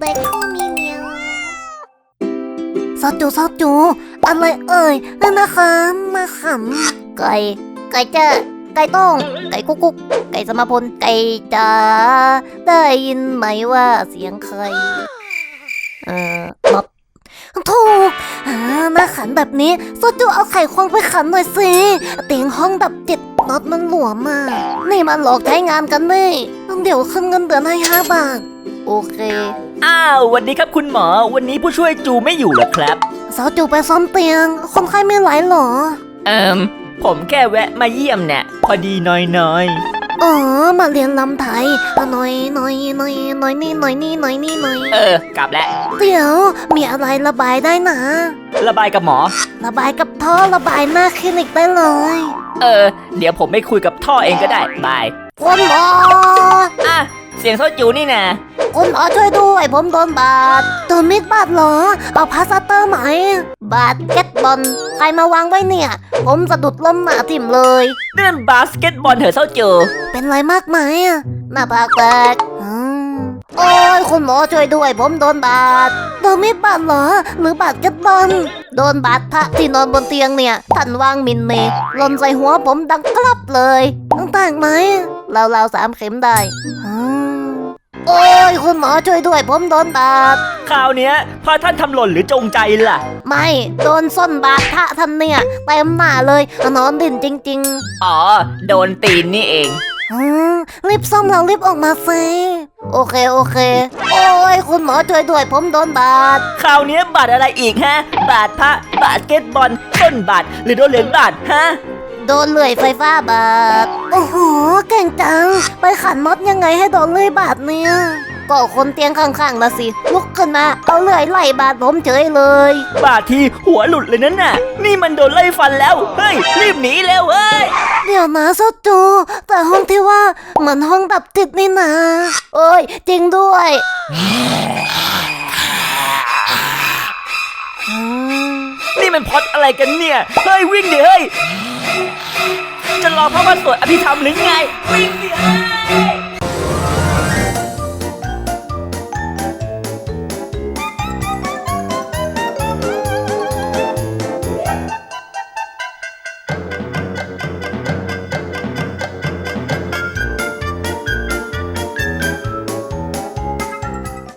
เด็กข้อมีเมียวซอจูซอจูอะไรเอ่ยนั่นนะคะมาขำไก่ ไก่เจ้าไก่ต้งไก่กุ๊กกุ๊กไก่สมาพลไก่จ๋าได้ยินไหมว่าเสียงใคร เอ่อน็อตถูกอ่าหน้าขันแบบนี้โซจูเอาไข่ควงไปขันหน่อยสิเตียงห้องดับจิตน็อตมันหลวมมากนี่มันหลอกใช้งานกันนี่เดี๋ยวขึ้นเงินเดือนให้ห้าบาท โอเค อ้าววันนี้ครับคุณหมอ วันนี้ผู้ช่วยจูไม่อยู่เหรอครับ สาวจูไปซ่อมเตียง คนไข้ไม่ไหลเหรอ เอิมผมแค่แวะมาเยี่ยมเนี่ยพอดีน้อยน้อยอ๋อมาเรียนลำไทยอะหน่อยหน่อยหน่อยหน่อยนี่หน่อยนี่หน่อยนี่หน่อยๆเออ กลับแล้ว เดี๋ยว มีอะไรระบายได้นะ ระบายกับหมอ ระบายกับท่อระบายหน้าคลินิกได้เลย เออ เดี๋ยวผมไปคุยกับท่อเองก็ได้บายคุณหมออะเสียงโซจูนี่นะ คุณหมอช่วยด้วย ผมโดนบาดโดนมีดบาดเหรอเอาพลาสเตอร์ไหม บาดเก็ตบอลใครมาวางไว้เนี่ย ผมสะดุดล้มหนาทิ่มเลยเรื่องบาสเกตบอลเถอะโซจูเป็นไรมากไหมอะหน้าผากแตกอืมโอ้ยคุณหมอช่วยด้วย ผมโดนบาดโดนมีดบาดเหรอ หรือบาดเก็ตบอลโดนบาดพระที่นอนบนเตียงเนี่ยท่านวางมินเมย์หล่นใส่หัวผมดังกลับเลยต้องต่างไหมเราเราวๆสามเข็มได้อืมโอ้ย คุณหมอช่วยด้วยผมโดนบาดคราวเนี้ยพอท่านทำหล่นหรือจงใจล่ะ ไม่โดนส้นบาดพระท่านเนี่ยเต็มหน้าเลยนอนดิ่นจริงๆอ๋อ โดนตีนนี่เองอืมรีบซ่อมแล้วรีบออกมาสิโอเคโอเค โอ้ยคุณหมอช่วยด้วยผมโดนบาด คราวเนี้ยบาดอะไรอีกฮะ บาดพระบาสเกตบอลต้นบาดหรือโดนเหรียญบาดฮะ โดนเลื่อยไฟฟ้าบาด โอ้โห เก่งจัง ไปขันน็อตยังไงให้โดนเลื่อยบาดเนี่ย ก็คนเตียงข้างๆนะสิ ลุกขึ้นมา เอาเลื่อยไล่บาดผมเฉยเลย บาดทีหัวหลุดเลยนั่นน่ะ นี่มันโดนไล่ฟันแล้ว เฮ้ย รีบหนีแล้วเฮ้ย เดี๋ยวนะซจู แต่ห้องที่ว่าเหมือนห้องดับจิตนี่นะเอ้ยจริงด้วยอืมนี่มันพล็อดอะไรกันเนี่ย เฮ้ย วิ่งดิเฮ้ย จะรอพระมาสวดอภิธรรมหรือไง วิ่งดิเฮ้ย